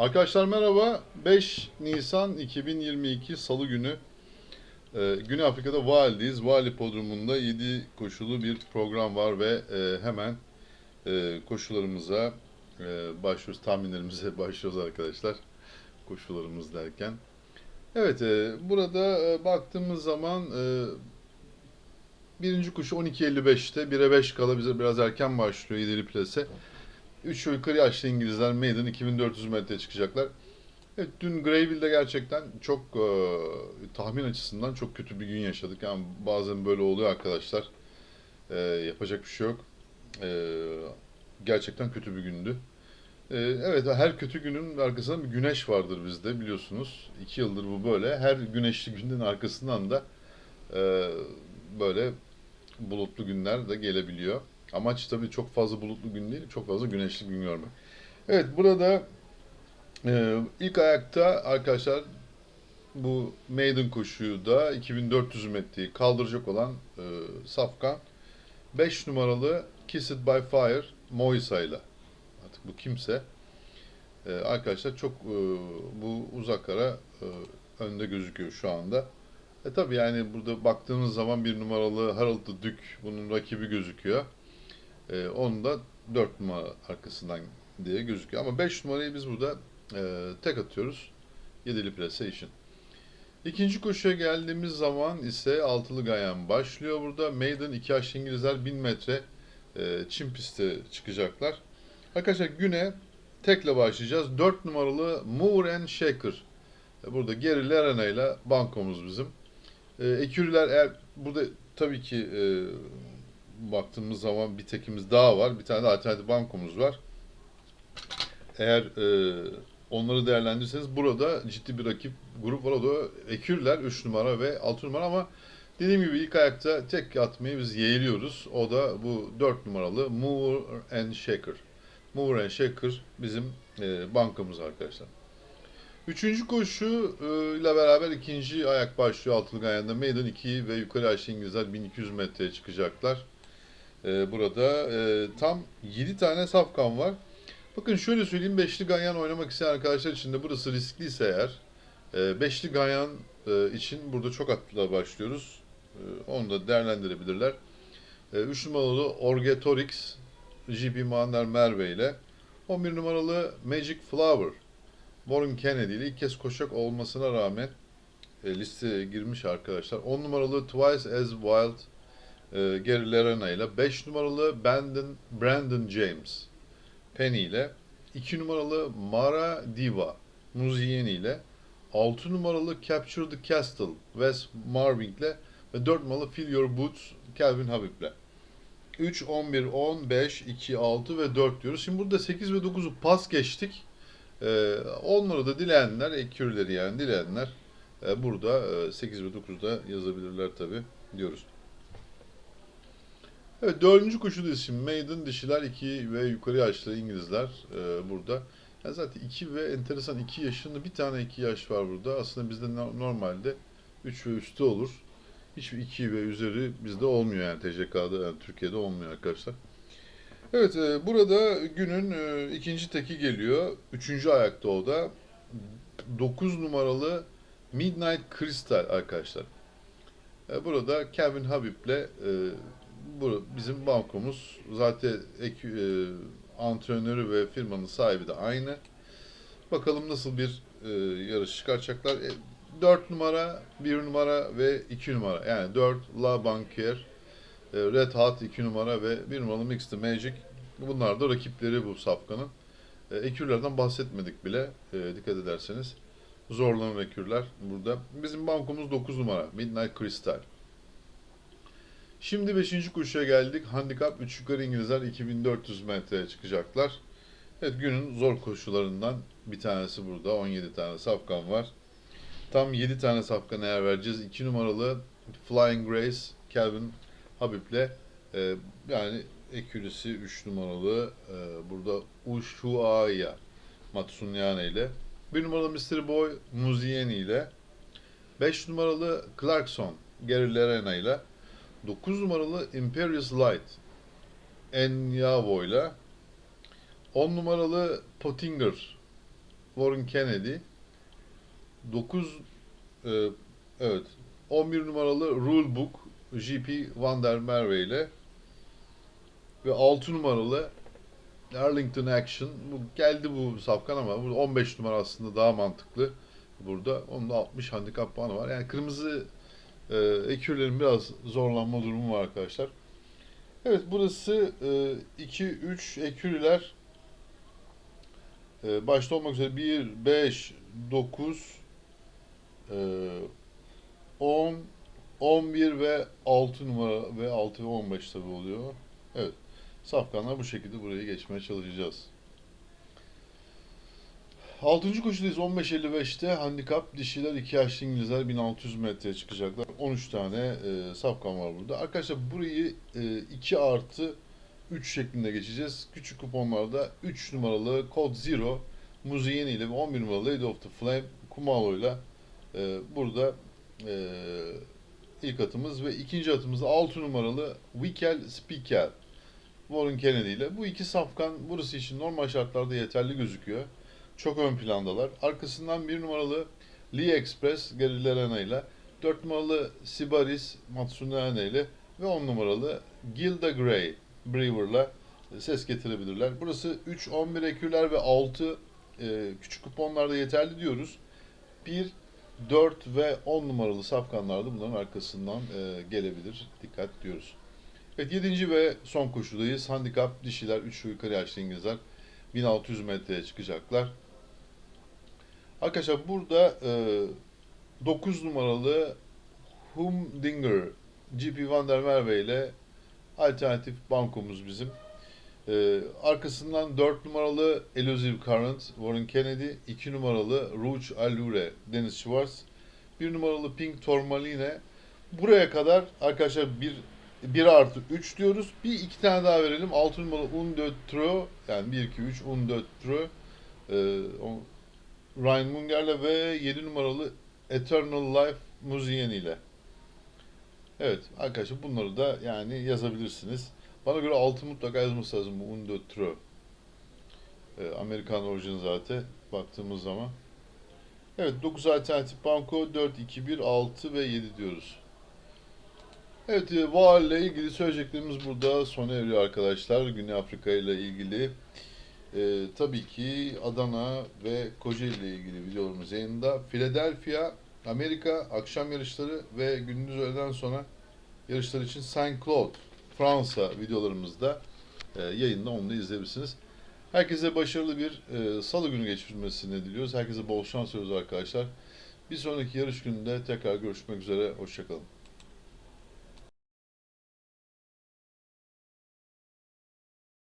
Arkadaşlar merhaba. 5 Nisan 2022 Salı günü e, Güney Afrika'da Vali'deyiz. Vali Podrumu'nda 7 koşulu bir program var ve e, hemen e, koşularımıza e, başlıyoruz. Tahminlerimize başlıyoruz arkadaşlar. Koşularımız derken. Evet, e, burada e, baktığımız zaman e, birinci koşu 12.55'te 1'e 5 kala bize biraz erken başlıyor 7'li plase. 3 yukarı yaşlı İngilizler Maiden 2400 metreye çıkacaklar. Evet dün Greyville'de gerçekten çok e, tahmin açısından çok kötü bir gün yaşadık. Yani bazen böyle oluyor arkadaşlar. E, yapacak bir şey yok. E, gerçekten kötü bir gündü. E, evet her kötü günün arkasında bir güneş vardır bizde biliyorsunuz. İki yıldır bu böyle. Her güneşli günün arkasından da e, böyle bulutlu günler de gelebiliyor. Amaç tabii çok fazla bulutlu gün değil, çok fazla güneşli gün görmek. Evet, burada e, ilk ayakta arkadaşlar bu maiden koşuyu da 2400 metreyi kaldıracak olan e, Safkan 5 numaralı Kiss It By Fire Moisa ile artık bu kimse e, arkadaşlar çok e, bu uzak ara e, önde gözüküyor şu anda. E tabi yani burada baktığınız zaman bir numaralı Harold the Duke bunun rakibi gözüküyor. E, onun da 4 numara arkasından diye gözüküyor. Ama 5 numarayı biz burada e, tek atıyoruz. 7'li plase için. İkinci koşuya geldiğimiz zaman ise altılı gayan başlıyor burada. Maiden 2 yaşlı İngilizler 1000 metre e, çim piste çıkacaklar. Arkadaşlar güne tekle başlayacağız. 4 numaralı Moore and Shaker. E, burada Gary Lerena ile bankomuz bizim. E, eğer burada tabii ki e, baktığımız zaman bir tekimiz daha var. Bir tane de alternatif bankomuz var. Eğer e, onları değerlendirirseniz burada ciddi bir rakip grup var. O da Ekürler 3 numara ve 6 numara ama dediğim gibi ilk ayakta tek atmayı biz yeğliyoruz. O da bu 4 numaralı Moore and Shaker. Moore and Shaker bizim e, bankamız arkadaşlar. Üçüncü koşu e, ile beraber ikinci ayak başlıyor altılı gayanda. Maiden 2 ve yukarı aşağı İngilizler 1200 metreye çıkacaklar. E, burada e, tam 7 tane safkan var. Bakın şöyle söyleyeyim. Beşli ganyan oynamak isteyen arkadaşlar için de burası riskliyse eğer e, beşli ganyan e, için burada çok atla başlıyoruz. E, onu da değerlendirebilirler. 3 numaralı Orgetorix GP Mander Merve ile 11 numaralı Magic Flower Warren Kennedy ile ilk kez koşacak olmasına rağmen e, listeye girmiş arkadaşlar. 10 numaralı Twice as Wild e, Gary Lerena ile 5 numaralı Brandon, Brandon James Penny ile 2 numaralı Mara Diva Muzieni ile 6 numaralı Capture the Castle Wes Marvin ile ve 4 numaralı Fill Your Boots Calvin Habib ile. 3, 11, 10, 5, 2, 6 ve 4 diyoruz. Şimdi burada 8 ve 9'u pas geçtik. Ee, onları da dileyenler, ekürleri yani dileyenler e, burada e, 8 ve 9'da yazabilirler tabi diyoruz. Evet dördüncü koşu dizisi Maiden dişiler 2 ve yukarı yaşlı İngilizler e, burada. Yani zaten 2 ve enteresan 2 yaşında bir tane 2 yaş var burada. Aslında bizde no- normalde 3 ve üstü olur. Hiçbir 2 ve üzeri bizde olmuyor yani TCK'da yani Türkiye'de olmuyor arkadaşlar. Evet e, burada günün e, ikinci teki geliyor. Üçüncü ayakta o da. 9 numaralı Midnight Crystal arkadaşlar. E, burada Kevin Habib'le e, bu bizim bankomuz zaten ek, e, antrenörü ve firmanın sahibi de aynı. Bakalım nasıl bir e, yarış çıkaracaklar. E, 4 numara, 1 numara ve 2 numara. Yani 4 La Banquier, e, Red Hot 2 numara ve 1 numaralı Mixed Magic. Bunlar da rakipleri bu safkanın. E, ekürlerden bahsetmedik bile e, dikkat ederseniz. Zorlanan ekürler burada. Bizim bankomuz 9 numara Midnight Crystal. Şimdi 5. koşuya geldik. Handikap 3 yukarı İngilizler 2400 metreye çıkacaklar. Evet günün zor koşularından bir tanesi burada. 17 tane safkan var. Tam 7 tane safkan eğer vereceğiz. 2 numaralı Flying Grace Calvin Habib'le e, yani Ekürisi 3 numaralı e, burada Ushuaia Matsunyane ile 1 numaralı Mr. Boy Muzieni ile 5 numaralı Clarkson Gary Lerena ile 9 numaralı Imperious Light Enyavo ile 10 numaralı Pottinger Warren Kennedy. 9 e, evet 11 numaralı Rulebook GP Van der Merwe ile ve 6 numaralı Arlington Action. Bu geldi bu safkan ama bu 15 numara aslında daha mantıklı burada. Onun da 60 handikap puanı var. Yani kırmızı e, ekürlerin biraz zorlanma durumu var arkadaşlar. Evet burası 2-3 ekürler e, başta olmak üzere 1, 5, 9, e, 10, 11 ve 6 numara ve 6 ve 15 tabi oluyor. Evet. Safkanlar bu şekilde buraya geçmeye çalışacağız. 6. koşudayız 15.55'te handikap dişiler 2 yaşlı İngilizler 1600 metreye çıkacaklar. 13 tane e, safkan var burada. Arkadaşlar burayı e, 2 artı 3 şeklinde geçeceğiz. Küçük kuponlarda 3 numaralı Code Zero Muzieni ile ve 11 numaralı Lady of the Flame Kumalo ile e, burada e, ilk atımız ve ikinci atımız da 6 numaralı Wickel Spikel Warren Kennedy ile. Bu iki safkan burası için normal şartlarda yeterli gözüküyor. Çok ön plandalar. Arkasından bir numaralı Lee Express Gary Lerena ile 4 numaralı Sibaris Matsunane ile ve 10 numaralı Gilda Gray Brewer'la ses getirebilirler. Burası 3, 11 ekürler ve 6 e, küçük kuponlarda yeterli diyoruz. 1, 4 ve 10 numaralı safkanlar da bunların arkasından e, gelebilir. Dikkat diyoruz. Evet 7. ve son koşudayız. Handikap dişiler 3 yukarı yaşlı İngilizler 1600 metreye çıkacaklar. Arkadaşlar burada e, 9 numaralı Humdinger GP Van der Merwe ile alternatif bankomuz bizim. E, arkasından 4 numaralı Elusive Current Warren Kennedy, 2 numaralı Rouge Allure Dennis Schwartz, 1 numaralı Pink Tourmaline. Buraya kadar arkadaşlar bir 1 artı 3 diyoruz. Bir iki tane daha verelim. 6 numaralı Un de Tro yani 1 2 3 Un de Tro e, o- Ryan Munger'le ve 7 numaralı Eternal Life Muziyen ile. Evet arkadaşlar bunları da yani yazabilirsiniz. Bana göre altı mutlaka yazması lazım bu Un de Tro. E, Amerikan orijini zaten baktığımız zaman. Evet 9 alternatif banko 4, 2, 1, 6 ve 7 diyoruz. Evet, e, VAR ile ilgili söyleyeceklerimiz burada sona eriyor arkadaşlar. Güney Afrika ile ilgili. E, tabii ki Adana ve Kocaeli ile ilgili videolarımız yayında. Philadelphia, Amerika akşam yarışları ve gündüz öğleden sonra yarışlar için Saint Claude, Fransa videolarımızda e, yayında onu da izleyebilirsiniz. Herkese başarılı bir e, salı günü geçirmesini diliyoruz. Herkese bol şans diliyoruz arkadaşlar. Bir sonraki yarış gününde tekrar görüşmek üzere. Hoşçakalın.